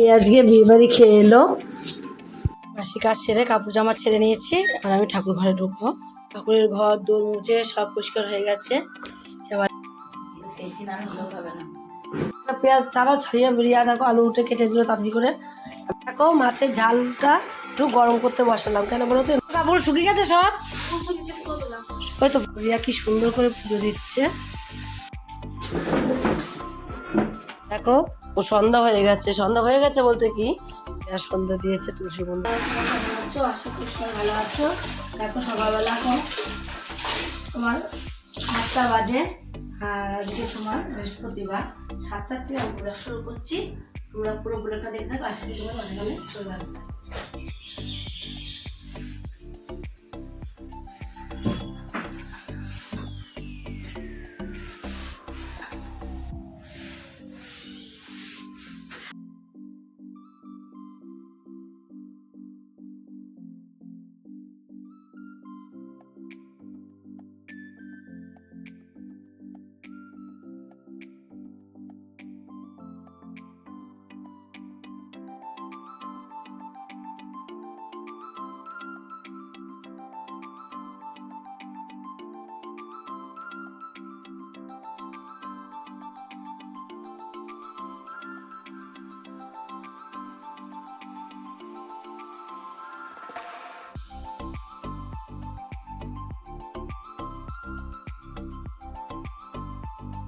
এই আজকে বিয়ে বাড়ি খেয়ে এলো। বাসি কাজ সেরে কাপড় জামা ছেড়ে নিয়েছি, আর আমি ঠাকুর ঘরে ঢুকবো। ঠাকুরের ঘর দোর মুছে, সব পরিষ্কার হয়ে গেছে। এবার পেঁয়াজ চালাও ছাড়িয়ে বেরিয়ে দেখো, আলু উঠে কেটে দিল তাড়াতাড়ি করে। দেখো, মাছের ঝালটা একটু গরম করতে বসালাম। কেন বলো তো? কাপড় শুকিয়ে গেছে সব? ওই তো রিয়া কি সুন্দর করে পুজো দিচ্ছে। দেখো ও সন্ধ্যা হয়ে গেছে। সন্ধ্যা হয়ে গেছে বলতে কি? সন্ধ্যা দিয়েছে তুলসী বন্ধু আছো? আশা করি ভালো আছো। দেখো সকালবেলা এখন তোমার সাতটা বাজে। আর আজকে তোমার বৃহস্পতিবার। সাতটার থেকে আমি শুরু করছি। তোমরা পুরো ব্লগটা দেখে থাকো। আশা করি তোমার অনেক অনেক চলে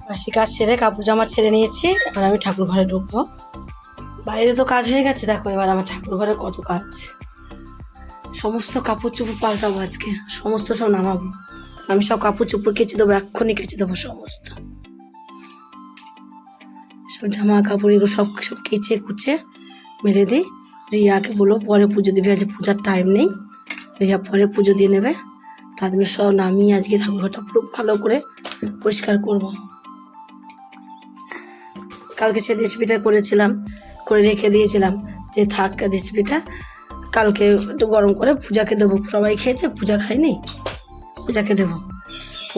বাসি কাজ সেরে, কাপড় জামা ছেড়ে নিয়েছি আর আমি ঠাকুর ঘরে ঢুকবো। বাইরে তো কাজ হয়ে গেছে, দেখো এবার আমার ঠাকুর ঘরে কত কাজ। সমস্ত কাপড় চোপড় পাল্টাবো আজকে, সমস্ত সব নামাবো। আমি সব কাপড় চোপড় কেচে দেবো, এক্ষুনি কেচে দেবো সমস্ত। সব জামা কাপড় এগুলো সব সব কেচে কুচে মেরে দিই। রিয়াকে বলো, পরে পুজো দিবি, আজ পূজার টাইম নেই। রিয়া পরে পুজো দিয়ে নেবে। তার জন্য সব নামিয়ে আজকে ঠাকুরঘরটা পুরো ভালো করে পরিষ্কার করব। কালকে সে রেসিপিটা করেছিলাম, করে রেখে দিয়েছিলাম, যে থাক রেসিপিটা কালকে একটু গরম করে পূজাকে দেবো। সবাই খেয়েছে, পূজা খায়নি, পূজাকে দেবো।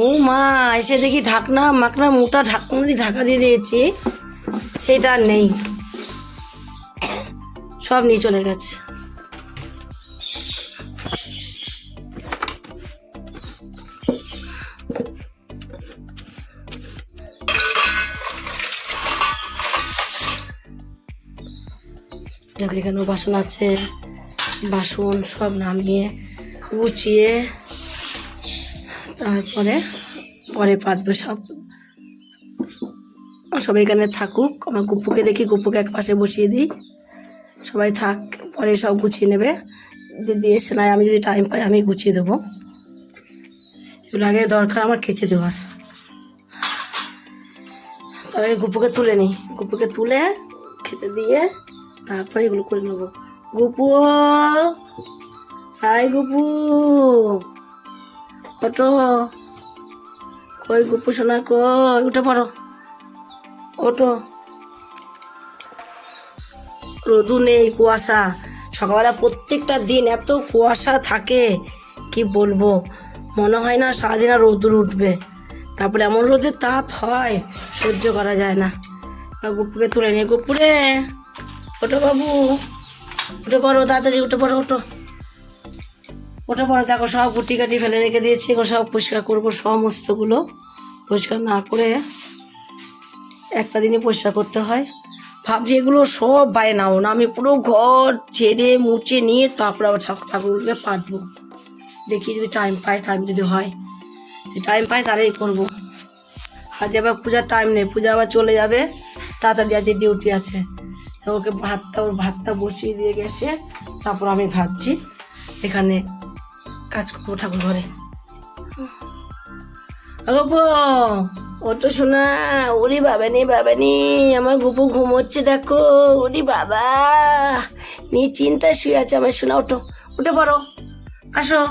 ও মা, এসে দেখি ঢাকনা মাকনা মোটা ঢাকনা দিয়ে ঢাকা দিয়ে দিয়েছি, সেটা নেই। সব নিয়ে চলে গেছে। দেখো এখানেও বাসন আছে, বাসন সব নামিয়ে, গুছিয়ে, তারপরে, পরে পাতবে সব সবাই এখানে থাকুক, আমার গুপুকে দেখি গুপুকে এক পাশে বসিয়ে দিই, সবাই থাক, পরে সব গুছিয়ে নেবে, যদি এসে নাই, আমি যদি টাইম পাই, আমি গুছিয়ে দেবো। এগুলো আগে দরকার আমার কেচে দেওয়ার। তার আগে গুপুকে তুলে নিই গুপুকে তুলে, খেতে দিয়ে তারপরে এগুলো করে নেব। গুপু, হাই গুপু। ওটো কই গুপু শোনা কই? উঠে পড়ো। ওটো রোদু নেই কুয়াশা। সকালবেলা প্রত্যেকটা দিন এত কুয়াশা থাকে, কি বলব? মনে হয় না সারাদিন আর রোদুর উঠবে। তারপরে এমন রোদের তাঁত হয়, সহ্য করা যায় না। গুপুকে তুলে নিয়ে গুপুরে ওটো বাবু, উঠে পড়ো, তাড়াতাড়ি উঠে পড়ো ওটো ওটা পড়ো, দেখো সব গুটি কাটি ফেলে রেখে দিয়েছি, এগুলো সব পরিষ্কার করব, সমস্তগুলো পরিষ্কার না করে একটা দিনে পরিষ্কার করতে হয়। ভাবছি এগুলো সব বাইরে নাও না, আমি পুরো ঘর ছেড়ে মুছে নিয়ে তারপরে আবার ঠাকুর ঠাকুরকে পাতবো দেখি যদি টাইম পাই টাইম যদি হয়। টাইম পাই তাহলেই করব। আজ আবার পূজার টাইম নেই, পূজা আবার চলে যাবে, তাড়াতাড়ি আজ ডিউটি আছে। ওকে ভাতটা, ওর ভাতটা বসিয়ে দিয়ে গেছে। তারপর আমি ভাবছি এখানে কাজ করব ঠাকুর ঘরে। গপো ওটো শোনা ওরি বাবানি বাবানি, আমার গুপু ঘুমোচ্ছে দেখো, ওরি বাবা। নি চিন্তা শুয়ে আছে আমার শোনা ওটো উঠে পড়ো, আসো।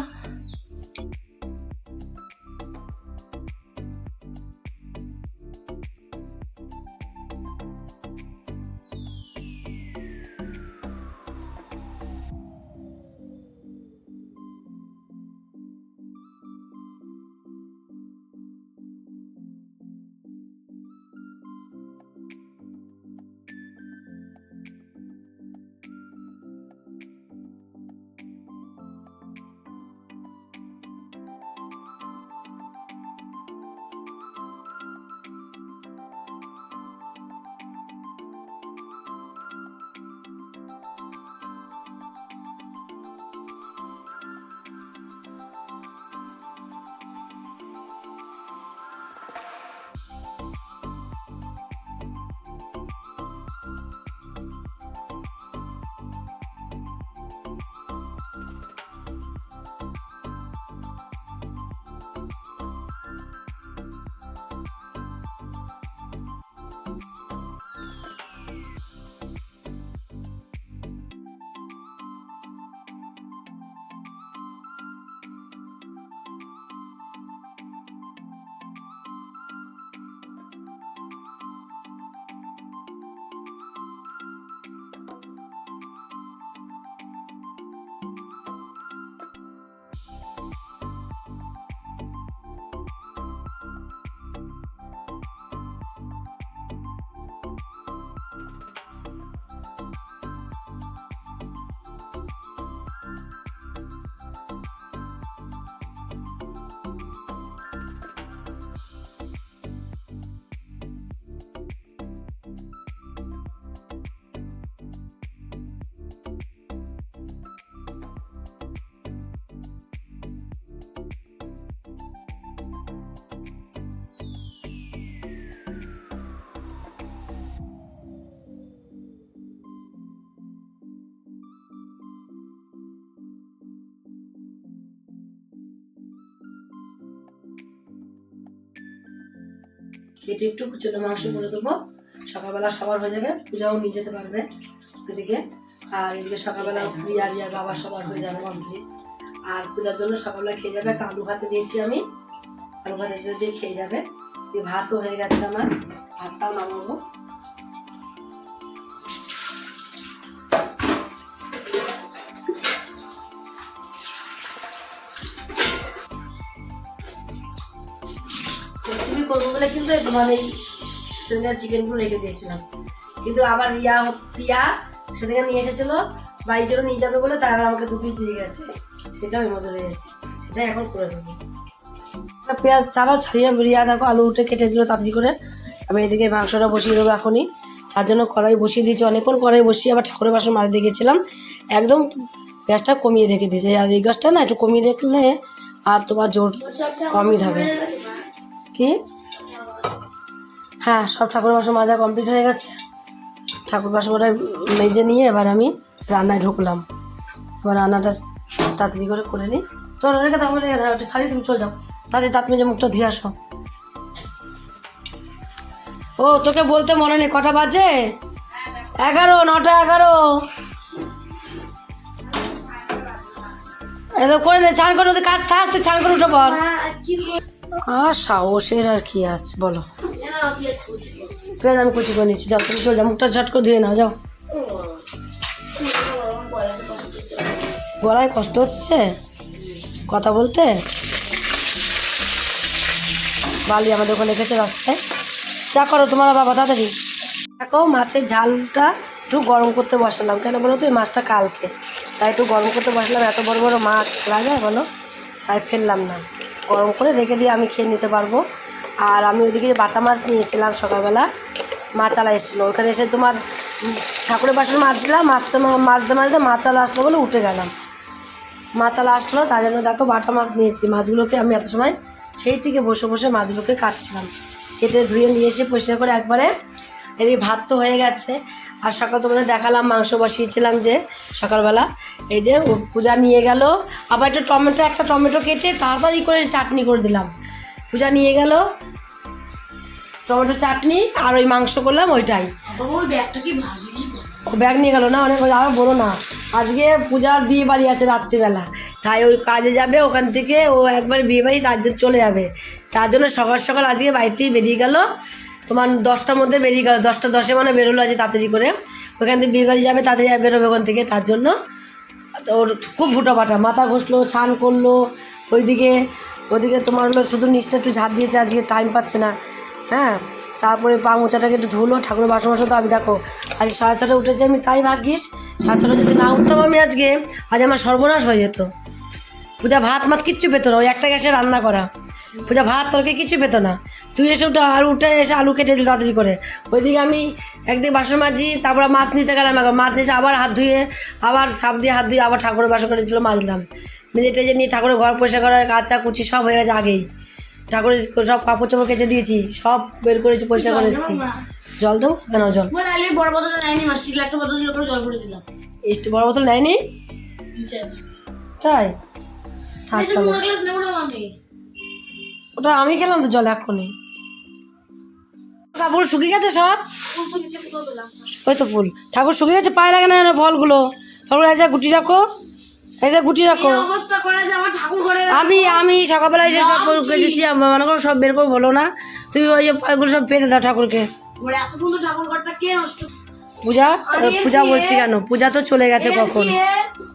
কেটে একটু কুচুনো মাংস করে দেবো। সকালবেলা সবার হয়ে যাবে, পূজাও নিয়ে যেতে পারবে এদিকে। আর এদিকে সকালবেলা প্রিয়া রিয়ার বাবা সবার হয়ে যাবে কমপ্লিট আর পূজার জন্য সকালবেলা খেয়ে যাবে, একটা আলু ভাতে দিয়েছি আমি। আলু ভাতে দিয়ে খেয়ে যাবে, দিয়ে ভাতও হয়ে গেছে আমার। ভাতটাও নামাবো। করব বলে কিন্তু এই সেদিন চিকেনগুলো রেখে দিয়েছিলাম। কিন্তু আবার রিয়া প্রিয়া সেদিকে নিয়ে এসেছিল বাড়ির জন্য নিয়ে যাবে বলে আবার আমাকে দু পিস দিয়ে গেছে। সেটা ওই মধ্যে রয়েছে। সেটাই এখন করে দেবো পেঁয়াজ ছাড়াও ছাড়িয়ে রিয়া দেখো আলু উঠে কেটে দিল তাড়াতাড়ি করে। আমি এদিকে মাংসটা বসিয়ে দেবো এখনই। তার জন্য কড়াই বসিয়ে দিয়েছি অনেকক্ষণ। কড়াই বসিয়ে আবার ঠাকুরের বাসন মাছ দিয়ে গেছিলাম। একদম গ্যাসটা কমিয়ে রেখে দিয়েছি। আর এই গ্যাসটা না একটু কমিয়ে রাখলে আর তোমার জোর কমই থাকে। কি? হ্যাঁ সব ঠাকুর বাসন মাজা কমপ্লিট হয়ে গেছে। ঠাকুর বাসনটা মেজে নিয়ে এবার আমি রান্নায় ঢুকলাম। এবার রান্নাটা তাড়াতাড়ি করে করে নিই। তো রেখে দাও রেখে দাও একটু ছাড়িয়ে তুমি চলে যাও। তাড়াতাড়ি দাঁত মেজে মুখটা ধুয়ে আসো। ও তোকে বলতে মনে নেই কটা বাজে? এগারো নটা এগারো। এতো করে নে চান করে ওদের কাজ থাক তুই চান করে উঠে বল আর সাহসের আর কি আছে বলো। আমি কুচি করে নিচ্ছি যাও তুমি চলে যাও, মুখটা ঝট করে ধুয়ে নাও, যাও। গলায় কষ্ট হচ্ছে? কথা বলতে? বালি আমাদের ওখানে রেখেছে রাস্তায়। যা করো তোমার বাবা, তাড়াতাড়ি। দেখো মাছের ঝালটা একটু গরম করতে বসালাম। কেন বলো তো, এই মাছটা কালকে। তাই একটু গরম করতে বসালাম, এত বড় বড় মাছ ফেলা যায় বলো? তাই ফেললাম না। গরম করে রেখে দিয়ে আমি খেয়ে নিতে পারব। আর আমি ওইদিকে বাটা মাছ নিয়েছিলাম সকালবেলা। মাছালা এসেছিল। ওখানে এসে তোমার ঠাকুরের বাসন মাজছিলাম মাছতে মা- মাজতে মাছালা আসলো বলে উঠে গেলাম। মাছালা আসলো, তার জন্য দেখো বাটা মাছ নিয়েছি। মাছগুলোকে আমি এত সময় সেই থেকে বসে বসে মাছগুলোকে কাটছিলাম। কেটে ধুয়ে নিয়ে এসে পরিষ্কার করে একবারে এদিকে ভাত তো হয়ে গেছে। আর সকাল তোমাদের দেখালাম, মাংস বসিয়েছিলাম যে সকালবেলা। এই যে পূজা নিয়ে গেল। আবার একটু টমেটো, একটা টমেটো কেটে তারপরই করে চাটনি করে দিলাম। পূজা নিয়ে গেল। টমেটো চাটনি আর ওই মাংস করলাম ওইটাই। ও ব্যাগ নিয়ে গেল না অনেক আরও বলো না। আজকে পূজার বিয়ে বাড়ি আছে রাত্রিবেলা। তাই ওই কাজে যাবে ওখান থেকে ও একবার বিয়ে বাড়ি তার জন্য চলে যাবে। তার জন্য সকাল সকাল আজকে বাড়িতেই বেরিয়ে গেল। তোমার দশটার মধ্যে বেরিয়ে গেল। দশটা দশে মানে বেরোলো আজকে তাড়াতাড়ি করে। ওখান থেকে বিয়ে বাড়ি যাবে তাড়াতাড়ি বেরোবে ওখান থেকে। তার জন্য ওর খুব ফুটা পাটা মাথা ঘষলো ছান করল ওইদিকে ওইদিকে তোমার হলো শুধু নিচটা একটু ঝাড় দিয়েছে, আজকে টাইম পাচ্ছে না। হ্যাঁ? তারপরে পা মোচাটাকে একটু ধুলো, ঠাকুরের বাসন বাসন তো আমি দেখো। আজ সাড়ে ছটা উঠেছে, আমি তাই ভাগ্যিস। সাড়ে ছটা যদি না উঠতাম আমি আজকে, আজ আমার সর্বনাশ হয়ে যেত। পূজা ভাত মাত কিচ্ছু পেতো না, ওই একটা গ্যাসে রান্না করা। পূজা ভাত তরকারি কিচ্ছু পেতো না। তুই এসে উঠে আর উঠে এসে আলু কেটে দিল তাড়াতাড়ি করে। ওইদিকে আমি একদিকে বাসন মাজি, তারপর মাছ নিতে গেলাম মাছ নিয়েছে আবার হাত ধুয়ে, আবার সাপ দিয়ে হাত ধুয়ে আবার ঠাকুরের বাসন করেছিল মাজলাম মেজে টেজে নিয়ে ঠাকুরের ঘর পরিষ্কার করা কাঁচা কুচি সব হয়ে গেছে আগেই। ঠাকুরের সব কাপড় চাপড় কেচে দিয়েছি সব বের করেছি পরিষ্কার করেছি। জল দেবো কেন জল? বড় নেয়নি একটা বোতল ছিল জল করে দিলাম। বড় বোতল নেয়নি? তাই? ওটা আমি খেলাম তো জল এক্ষুনি। কাপড় শুকিয়ে গেছে সব? ওই তো ফুল। ঠাকুর শুকিয়ে গেছে পায়ে লাগে না ফলগুলো। ফলগুলো গুটি রাখো। যে গুটি রাখো। আমি আমি সকালবেলা এসে সব গেছি মনে করো সব বের করে বলো না। তুমি ওই যে পায়গুলো সব ফেলে দাও ঠাকুরকে। পূজা পূজা বলছি কেন? পূজা তো চলে গেছে কখন?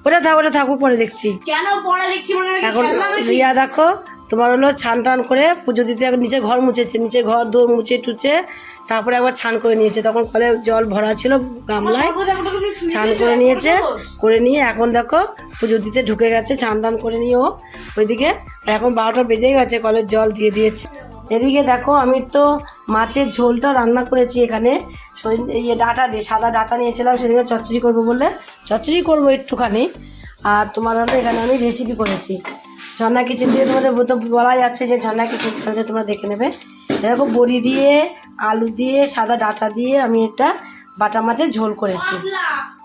ওটা থাক ওটা থাকুক পরে দেখছি। কেন পড়া দেখছি এখন রিয়া দেখো। তোমার হলো ছান টান করে পুজো দিতে নিচে ঘর মুছেছে নিচে ঘর দৌড় মুছে টুচে তারপরে একবার ছান করে নিয়েছে। তখন কলে জল ভরা ছিল গামলায় ছান করে নিয়েছে করে নিয়ে এখন দেখো পুজো দিতে ঢুকে গেছে ছান টান করে নিয়ে ও ওইদিকে। এখন বারোটা বেজে গেছে কলের জল দিয়ে দিয়েছে। এদিকে দেখো আমি তো মাছের ঝোলটা রান্না করেছি এখানে। ইয়ে ডাটা দিয়ে সাদা ডাটা নিয়েছিলাম সেদিকে চচ্চড়ি করব বলে। চচ্চড়ি করব একটুখানি। আর তোমার হলো এখানে আমি রেসিপি করেছি। ঝর্ণা কিচেন দিয়ে তোমাদের তো বলা যাচ্ছে যে ঝর্ণা কিচেন চ্যানেলে তোমরা দেখে নেবে। দেখো বড়ি দিয়ে, আলু দিয়ে, সাদা ডাটা দিয়ে আমি এটা বাটা মাছের ঝোল করেছি।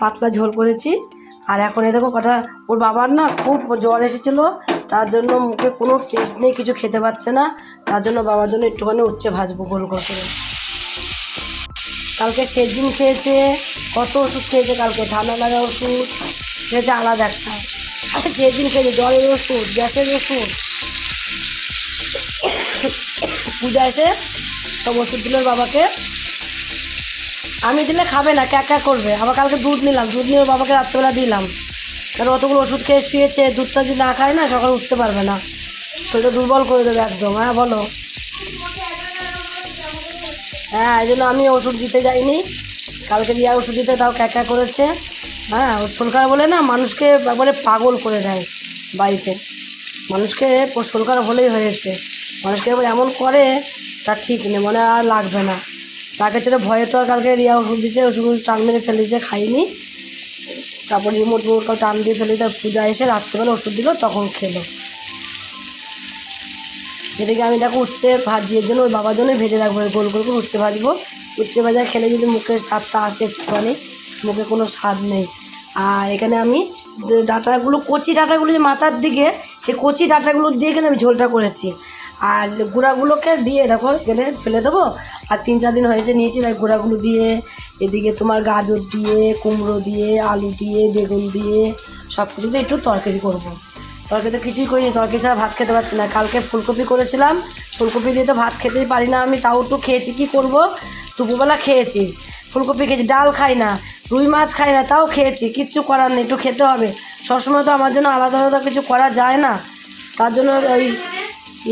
পাতলা ঝোল করেছি। আর এখন এ দেখো কটা ওর বাবার না খুব জ্বর এসেছিল, তার জন্য মুখে কোনো টেস্ট নেই, কিছু খেতে পাচ্ছে না। তার জন্য বাবার জন্য একটুখানি উচ্ছে ভাজবো গোল গোল করে। কালকে সেদিন খেয়েছে, কত ওষুধ খেয়েছে কালকে? ঠান্ডা লাগা ওষুধ খেয়েছে আলাদা একটা। সেদিন খেয়েছে জলের ওষুধ, গ্যাসের ওষুধ। পূজা এসে সব ওষুধ দিল বাবাকে। আমি দিলে খাবে না ক্যাকা করবে? আবার কালকে দুধ নিলাম, দুধ নিয়ে বাবাকে রাত্রেবেলা দিলাম। কারণ অতগুলো ওষুধ খেয়ে শুয়েছে, দুধটা যদি না খায় না, সকালে উঠতে পারবে না। শরীরটা দুর্বল করে দেবে একদম হ্যাঁ বলো। হ্যাঁ এই জন্য আমি ওষুধ দিতে যাইনি। কালকে রিয়া ওষুধ দিতে, তাও ক্যাকা করেছে। হ্যাঁ ওর খারাপ বলে না, মানুষকে একবারে পাগল করে দেয় বাড়িতে। মানুষকে ওর খারাপ হলেই হয়েছে। মানুষকে এবার এমন করে তার ঠিক নেই, মনে আর লাগবে না। তাকে ছেড়ে ভয়ে তো আর কালকে রিয়া ওষুধ দিয়েছে ওষুধ টান মেরে ফেলে দিয়েছে, খাইনি। তারপর রিমোট রিমোট টান দিয়ে ফেলে তার পূজা এসে রাত্রেবেলা ওষুধ দিল, তখন খেলো। এদিকে আমি দেখো উচ্ছে ভাজির জন্য ওই বাবার জন্য ভেজে রাখব, গোল গোল করে উচ্ছে ভাজবো। উচ্ছে ভাজা খেলে যদি মুখের স্বাদটা আসে একটুখানি মুখে কোনো স্বাদ নেই। আর এখানে আমি ডাঁটাগুলো, কচি ডাঁটাগুলো যে মাথার দিকে সেই কচি ডাঁটাগুলো দিয়ে এখানে আমি ঝোলটা করেছি। আর গুঁড়াগুলোকে দিয়ে দেখো গেলে ফেলে দেবো। আর তিন চার দিন হয়েছে নিয়েছি, তাই গুঁড়াগুলো দিয়ে, এদিকে তোমার গাজর দিয়ে, কুমড়ো দিয়ে, আলু দিয়ে, বেগুন দিয়ে সব কিছু দিয়ে একটু তরকারি করব। তরকারি তো কিছুই করিনি, তরকারি ছাড়া ভাত খেতে পারছি না। কালকে ফুলকপি করেছিলাম, ফুলকপি দিয়ে তো ভাত খেতেই পারি না আমি, তাও একটু খেয়েছি, কী করব? দুপুরবেলা খেয়েছি। ফুলকপি খেয়েছি, ডাল খাই না, রুই মাছ খাই না, তাও খেয়েছি, কিচ্ছু করার নেই, একটু খেতে হবে। সবসময় তো আমার জন্য আলাদা আলাদা কিছু করা যায় না। তার জন্য ওই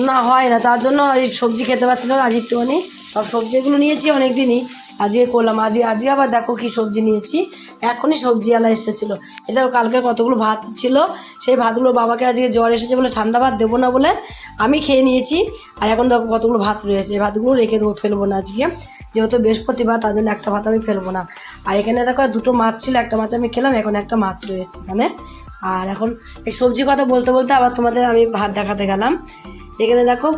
না হয় না, তার জন্য ওই সবজি খেতে পারছি না। আজ একটুখানি সব সবজিগুলো নিয়েছি অনেক দিনই আজকে করলাম। আজকে আজকে আবার দেখো কী সবজি নিয়েছি। এখনই সবজিওয়ালা এসেছিল। এটাও কালকে কতগুলো ভাত ছিল। সেই ভাতগুলো বাবাকে আজকে জ্বর এসেছে বলে ঠান্ডা ভাত দেবো না বলে আমি খেয়ে নিয়েছি। আর এখন দেখো কতগুলো ভাত রয়েছে। এই ভাতগুলো রেখে দেবো, ফেলব না আজকে। যেহেতু বৃহস্পতিবার, তার জন্য একটা ভাত আমি ফেলব না। আর এখানে দেখো দুটো মাছ ছিল। একটা মাছ আমি খেলাম, এখন একটা মাছ রয়েছে এখানে। আর এখন এই সবজি কথা বলতে বলতে আবার তোমাদের আমি ভাত দেখাতে গেলাম। এখানে দেখো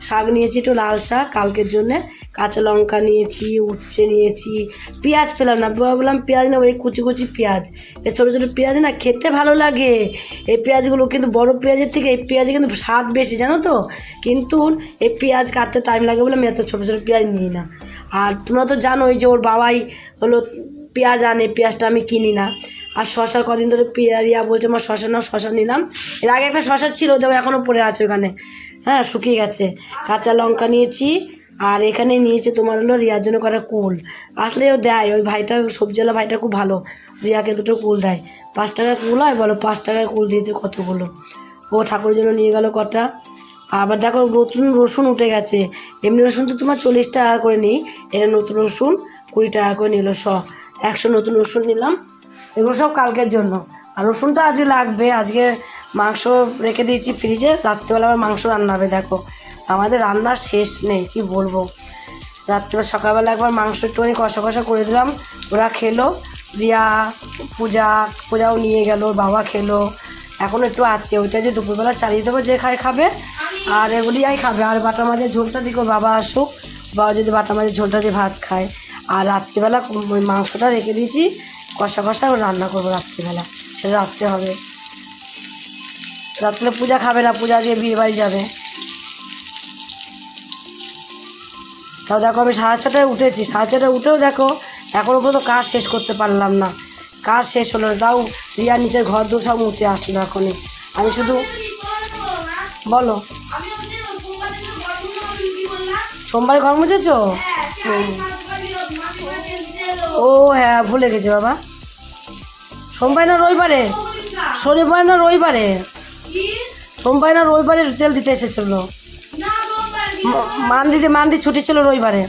শাক নিয়েছি, একটু লাল শাক কালকের জন্যে। কাঁচা লঙ্কা নিয়েছি, উচ্ছে নিয়েছি, পেঁয়াজ পেলাম না। বললাম পেঁয়াজ না ওই কুচি কুচি পেঁয়াজ। এই ছোটো ছোটো পেঁয়াজ না খেতে ভালো লাগে। এই পেঁয়াজগুলো কিন্তু বড় পেঁয়াজের থেকে এই পেঁয়াজে কিন্তু স্বাদ বেশি, জানো তো? কিন্তু এই পেঁয়াজ কাটতে টাইম লাগে বলে আমি এত ছোটো ছোটো পেঁয়াজ নিই না। আর তোমরা তো জানোই যে ওর বাবাই হলো পেঁয়াজ আনে, পেঁয়াজটা আমি কিনি না। আর শশা কদিন ধরে পেয়ারিয়া বলছে, আমার শশা না শশা নিলাম। এর আগে একটা শশা ছিল, দেখো এখনও পড়ে আছে ওখানে। হ্যাঁ শুকিয়ে গেছে। কাঁচা লঙ্কা নিয়েছি আর এখানে নিয়েছে তোমার হলো রিয়ার জন্য কটা কুল। আসলে ও দেয়, ওই ভাইটা সবজিওয়ালা ভাইটা খুব ভালো। রিয়াকে দুটো কুল দেয়। পাঁচ টাকার কুল হয়? বলো, পাঁচ টাকার কুল দিয়েছে কতগুলো? ও ঠাকুরের জন্য নিয়ে গেল কটা। আবার দেখো, নতুন রসুন উঠে গেছে। এমনি রসুন তো তোমার চল্লিশ টাকা করে নিই। এটা নতুন রসুন, কুড়ি টাকা করে নিল, শ। একশো নতুন রসুন নিলাম। এগুলো সব কালকের জন্য। আর রসুনটা আজকে লাগবে। আজকে মাংস রেখে দিয়েছি ফ্রিজে। রাত্রিবেলা আবার মাংস রান্না হবে, দেখো। আমাদের রান্নার শেষ নেই, কি বলব? রাত্রিবেলা সকালবেলা একবার মাংস একটুখানি কষা কষা করে দিলাম। ওরা খেলো রিয়া পূজা, পূজাও নিয়ে গেল, বাবা খেলো। এখন একটু আছে, ওইটা যে দুপুরবেলা চালিয়ে দেবো, যে খায় খাবে, আর এগুলিয়াই খাবে। আর বাটা মাছের ঝোলটা দিকে, বাবা আসুক। বাবা যদি বাটা মাছের ঝোলটা দিয়ে ভাত খায়। আর রাত্রিবেলা ওই মাংসটা রেখে দিয়েছি, কষা কষা রান্না করব রাত্রিবেলা। সেটা রাত্রে হবে। রাত্রে পূজা খাবে না, পূজা দিয়ে বিয়ে বাড়ি যাবে। তাও দেখো আমি সাড়ে ছটায় উঠেছি। সাড়ে ছটায় উঠেও দেখো এখনও পর্যন্ত কাজ শেষ করতে পারলাম না। কাজ শেষ হলো তাও রিয়ার নিচের ঘর দু সব মুছে আসলো এখনই। আমি শুধু বলো। সোমবার ঘর মুছেছ? ও হ্যাঁ ভুলে গেছি বাবা। সোমবার না রবিবারে? শনিবার না রবিবারে? সোমবার না রবিবারে তেল দিতে এসেছিল। মান্দিতে মান্দি ছুটি ছিল রবিবারে।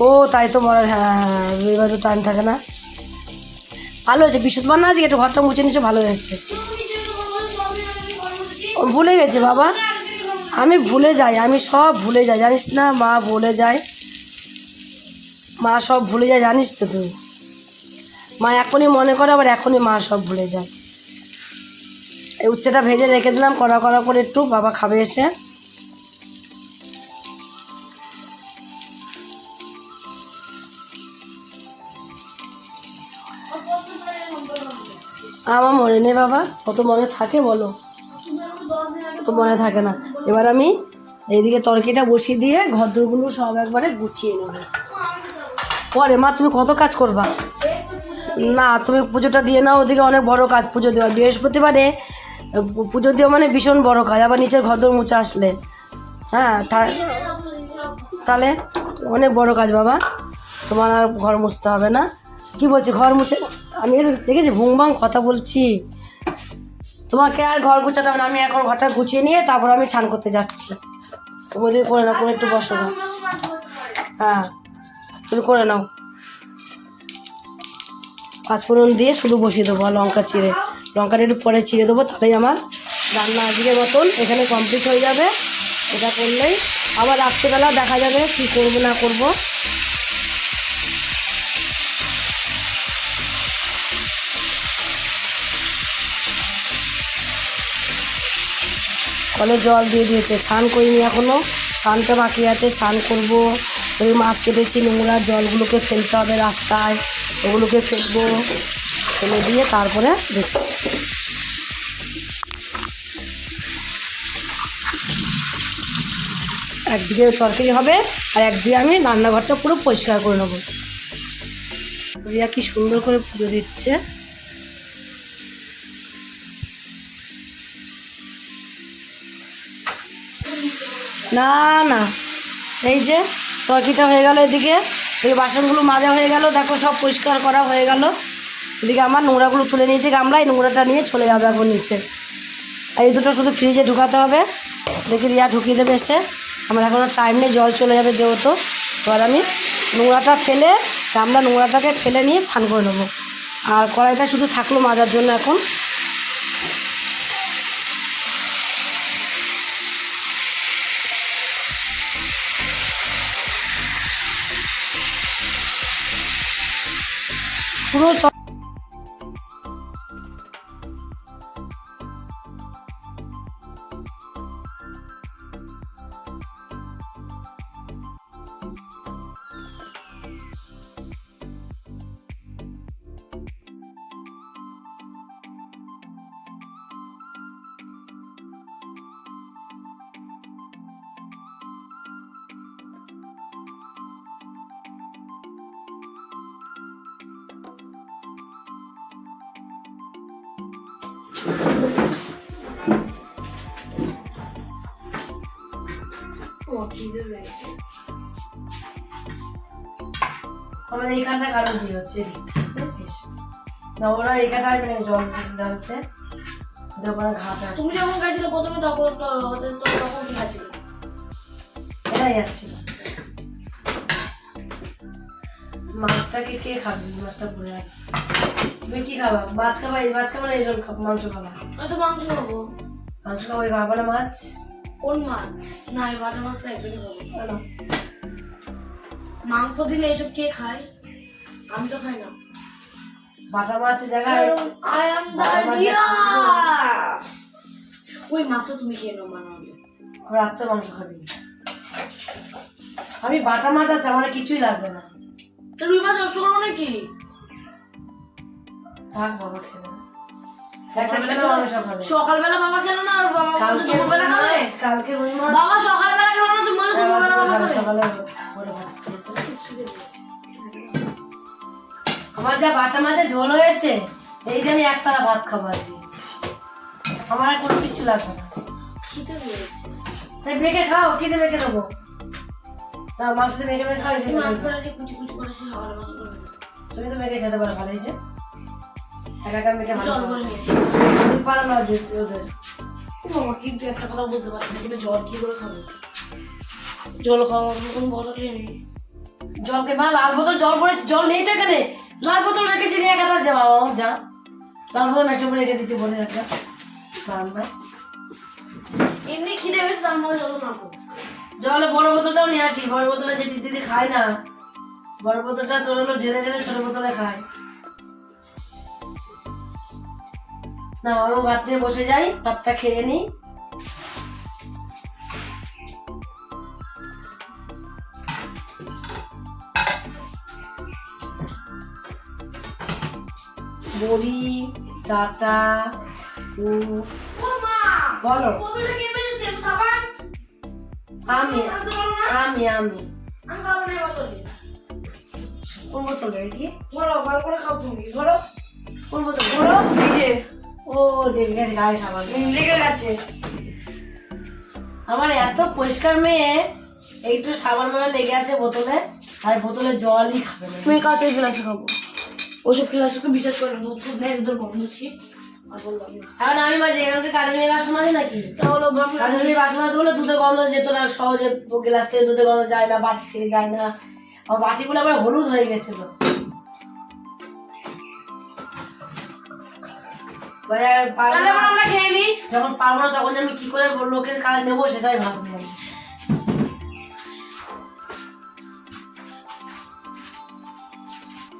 ও তাই তো মনে হয়, হ্যাঁ হ্যাঁ রবিবার তো টাইম থাকে না। ভালো হয়েছে বৃহস্পতিবার না আজকে একটু ঘরটা মুছে নিচ্ছে ভালো হয়েছে। ও, ভুলে গেছে বাবা। আমি ভুলে যাই আমি সব ভুলে যাই জানিস না মা ভুলে যায়। মা সব ভুলে যায় জানিস তো তুই? মা এখনই মনে করে আবার এখনই মা সব ভুলে যায়। এই উচ্ছেটা ভেজে রেখে দিলাম, কড়া কড়া করে একটু, বাবা খাবে এসে। আমার মনে নেই বাবা, কত মনে থাকে বলো? তো মনে থাকে না। এবার আমি এইদিকে তরকিটা বসিয়ে দিয়ে ঘরদোরগুলো সব একবারে গুছিয়ে নেব। পরে, মা, তুমি কত কাজ করবা? না, তুমি পুজোটা দিয়ে নাও, ওদিকে অনেক বড় কাজ পুজো দেওয়া বৃহস্পতিবারে পুজো দেওয়া মানে ভীষণ বড় কাজ। আবার নিচের ঘরদোর মুছে আসলে। হ্যাঁ তাহলে অনেক বড় কাজ বাবা। তোমার আর ঘর মুছতে হবে না। কি বলছি, ঘর মুছে আমি দেখেছি ভুং ভাং কথা বলছি। তোমাকে আর ঘর গুছাতে হবে না। আমি এখন ঘরটা গুছিয়ে নিয়ে তারপর আমি স্নান করতে যাচ্ছি। তুমি করে নাও, করে একটু বসো। না হ্যাঁ তুমি করে নাও। পাঁচফোড়ন দিয়ে শুধু বসিয়ে দেবো লঙ্কা চিড়ে। লঙ্কাটা একটু পরে ছিঁড়ে দেবো তাহলেই আমার রান্না আজকের মতন এখানে কমপ্লিট হয়ে যাবে। এটা করলেই আবার রাত্রেবেলা দেখা যাবে কী করব, না করব। কলে জল দিয়ে দিয়েছে, স্নান করিনি এখনও স্নানটা বাকি আছে, স্নান করব। ওই মাছ কেটেছি নোংরা, জলগুলোকে ফেলতে হবে রাস্তায়, ওগুলোকে ফেলব। ফেলে দিয়ে তারপরে দেখছি একদিকে তরকারি হবে আর একদিকে আমি রান্নাঘরটা পুরো পরিষ্কার করে নেব। রিয়া কি সুন্দর করে পুজো দিচ্ছে। না না, এই যে তরকিটা হয়ে গেল এদিকে। এই বাসনগুলো মাজা হয়ে গেল, দেখো সব পরিষ্কার করা হয়ে গেল। এদিকে আমার নোংরাগুলো তুলে নিয়েছে গামলা এই নোংরাটা নিয়ে চলে যাবে এখন নিচে। আর এই দুটো শুধু ফ্রিজে ঢুকাতে হবে। দেখি রিয়া ঢুকিয়ে দেবে এসে। আমার এখনও টাইম নেই, জল চলে যাবে যেহেতু। এবার আমি নোংরাটা ফেলে, গামলা নোংরাটাকে ফেলে নিয়ে স্নান করে নেব। আর কড়াইটা শুধু থাকল মাজার জন্য এখন। পুরো আমাদের কারও বিয়ে হচ্ছে ওরা এইখানটায় মানে জল ঘাট আছে। তুমি যখন গেছিলে প্রথমে তখন তো কি আছে এরাই যাচ্ছিল। মাছটাকে কে খাবি? মাছটা পড়ে আছে। তুমি কি খাবা? মাছ খাবা এই মাছ খাবা না এই জল মাংস খাবা? আমি তো মাংস খাব। মাংস খাবা না মাছ? কোন মাছ? না এই বাটা মাছটা একজনই খাব মাংস দিলে এসব কে খায়? আমি তো খাই না। বাটা মাছের জায়গায় আই ওই মাছটা তুমি খেয়ে নাও বানাবে রাত্রে মাংস খাবি আমি বাটা মাছ আছে আমার কিছুই লাগবে না। রুই মাছ নষ্ট করব নাকি? থাক বাবা খেয়ে সকালবেলা বাবা খেলো না? আর বাবা কালকে দুপুরবেলা খাবে? কালকে রুই মাছ বাবা সকালবেলা খেলো না? তুমি বলে দুপুরবেলা বাবা সকালে করে ভাত খেয়েছে। আমার যা বাটা মাছে ঝোল হয়েছে এই যে আমি একতলা ভাত খাব আজকে। আমার আর কোনো কিচ্ছু লাগবে না। খিদে পেয়েছে। তাই মেখে খাও খিদে মেখে দেবো। তা মাংস মেখে মেখে খাও তুমি তো মেখে খেতে পারো ভালো হয়েছে। জল করে নিয়েছি। তুমি পারো না ওদের। কিন্তু একটা কথা বুঝতে পারছি না জল কি করে খাবে? জল খাওয়ার মতো কোনো বড় নেই। জলকে মা লাল বোতল জল পড়েছে জল নেই তো এখানে। লাল বোতল রেখেছি নিয়ে একা দেওয়া যা। লাল বোতল মেশো করে রেখে দিচ্ছি বলে একটা ভাই এমনি খিদে পেয়েছে তার মধ্যে জল না জলে বড় বোতলটাও নিয়ে আসি বড় বোতলে যে দিদি খায় না বড় বোতলটা তোর হলো ঢেলে ঢেলে ছোট বোতলে খায়। না আমি ভাত দিয়ে বসে যাই ভাতটা খেয়ে নিই। বড়ি ডাটা উম, বলো। আমি আমি আমি কোন বোতলে? কি ধরো ভালো করে খাও তুমি ধরো। কোন বোতলে? ধরো এই ও দেখে গেছে গায়ে সাবান লেগে গেছে আমার এত পরিষ্কার মেয়ে এইটু সাবান মানে লেগে আছে বোতলে আর বোতলে জলই খাবে না। তুমি কাঁচের গ্লাসে খাব। ওসব গ্লাসকে বিশ্বাস করে দুধ ফুট নেই দুধের বললাম না। এখন আমি মাঝে এখানকে কাজের মেয়ে বাসন মাঝে নাকি? তাহলে কাজের মেয়ে বাসন মাজতে বলে দুধের গন্ধ যেত না সহজে গ্লাস থেকে দুধের গন্ধ যায় না বাটি থেকে যায় না। আমার বাটিগুলো আবার হলুদ হয়ে গেছিল। তাহলে আমরা খেয়ে নিই। যখন পারব না তখন আমি কি করে লোকের কাজ নেব সেটাই ভাববো।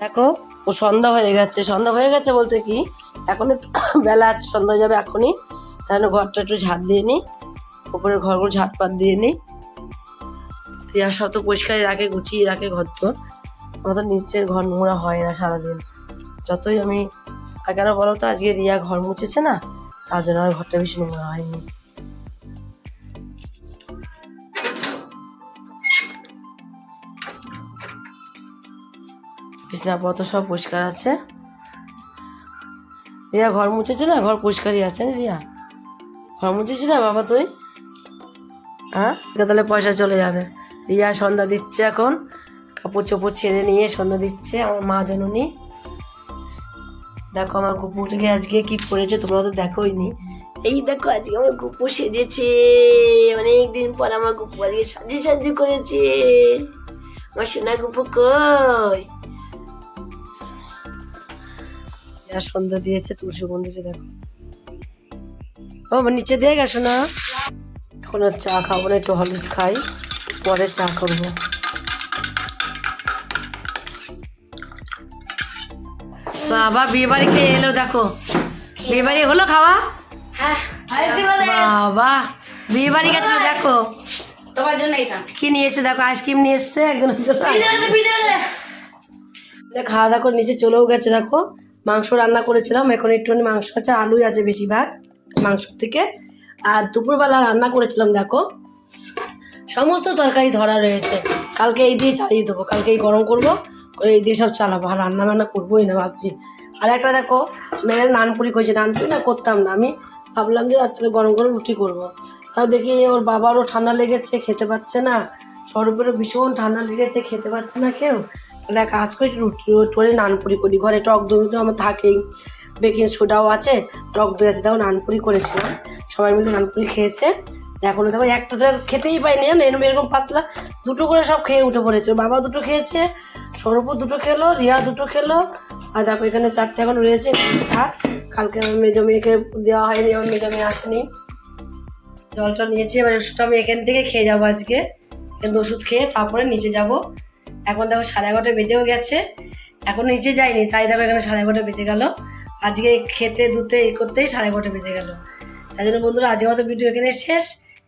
দেখো ও সন্ধ্যা হয়ে গেছে। সন্ধ্যা হয়ে গেছে বলতে কি এখন একটু বেলা আছে সন্ধ্যা হয়ে যাবে এখনই। তাহলে ঘরটা একটু ঝাড় দিয়ে নিই উপরের ঘরগুলো ঝাড়পাত দিয়ে নিই। রিয়া সব তো পরিষ্কারই রাখে গুছিয়ে রাখে ঘর তো আমার তো নিচের ঘর নোংরা হয় না সারাদিন। যতই আমি আর কেন বলো তো, আজকে রিয়া ঘর মুছেছে না? তার জন্য আমার ঘরটা বেশি নোংরা হয়নি। বিছনাপত্র সব পরিষ্কার আছে। রিয়া ঘর মুছেছে না? ঘর পরিষ্কারই আছে রিয়া? ঘর মুছেছি না বাবা তুই? হ্যাঁ? তাহলে পয়সা চলে যাবে। রিয়া সন্ধ্যা দিচ্ছে এখন। কাপড় চোপড় ছেড়ে নিয়ে সন্ধ্যা দিচ্ছে। আমার মা জননী দেখো আমার কুকুরকে আজকে কি করেছে তোমরা তো দেখোই নি। এই দেখো আজকে আমার কুকুর সেজেছে। অনেক দিন পর আমার কুকুর আজকে সাজিয়ে সাজিয়ে করেছে। আমার সোনা কুকুর কই? সন্ধ্যা দিয়েছে, তুলসী মন্দিরে দেখো। ও নিচে দিয়ে গেছো না? এখন চা খাব না, একটু হলুদ খাই, পরে চা করব। বাবা বিয়ে বাড়ি খেয়ে এলো দেখো। বিয়ে বাড়ি হলো খাওয়া? হ্যাঁ। বাবা বিয়ে বাড়ি গেছে দেখো। তোমার জন্য কি নিয়ে এসছে দেখো আইসক্রিম নিয়ে এসছে একজন খাওয়া দাওয়া করে নিচে চলেও গেছে দেখো। মাংস রান্না করেছিলাম এখন একটুখানি মাংস আছে আলুই আছে বেশিরভাগ মাংস থেকে। আর দুপুরবেলা রান্না করেছিলাম দেখো। সমস্ত তরকারি ধরা রয়েছে। কালকে এই দিয়ে চালিয়ে দেবো কালকে এই গরম করব। করে এই দিয়ে সব চালাবো। আর রান্না বান্না করবোই না ভাবছি। আর একটা দেখো, মেয়ের নানপুরি করেছে। নানপুরি না করতাম না। আমি ভাবলাম যে রাত্রে গরম গরম রুটি করব। তাও দেখি ওর বাবারও ঠান্ডা লেগেছে, খেতে পাচ্ছে না। স্বরূপেরও ভীষণ ঠান্ডা লেগেছে, খেতে পাচ্ছে না কেউ। তাহলে এক কাজ করি, রুটি করে নানপুরি করি। ঘরে টক দই তো আমার থাকেই। বেকিং সোডাও আছে, টক দই আছে দেখো নানপুরি করেছিলাম। সবাই মিলে নানপুরি খেয়েছে। এখন দেখো, একটা খেতেই পাইনি, জানো? এরকম এরকম পাতলা। দুটো করে সব খেয়ে উঠে পড়েছে। বাবা দুটো খেয়েছে, সৌরভও দুটো খেলো, রিয়া দুটো খেলো। আর দেখো, এখানে চারটে এখন রয়েছে। থাক, কালকে আমার মেজো মেয়েকে দেওয়া হয়নি, আমার মেজো মেয়ে আসেনি। জলটা নিয়েছি, এবার ওষুধটা আমি এখান থেকে খেয়ে যাব আজকে। কিন্তু ওষুধ খেয়ে তারপরে নিচে যাব। এখন দেখো, সাড়ে এগারোটা বেজেও গেছে। এখন নিচে যাইনি, তাই দেখো, এখানে সাড়ে এগারোটা বেজে গেল। আজকে খেতে দুতে এই করতেই সাড়ে এগারোটা বেজে গেল। তাই জন্য বন্ধুরা আজকের মতো ভিডিও এখানে শেষ।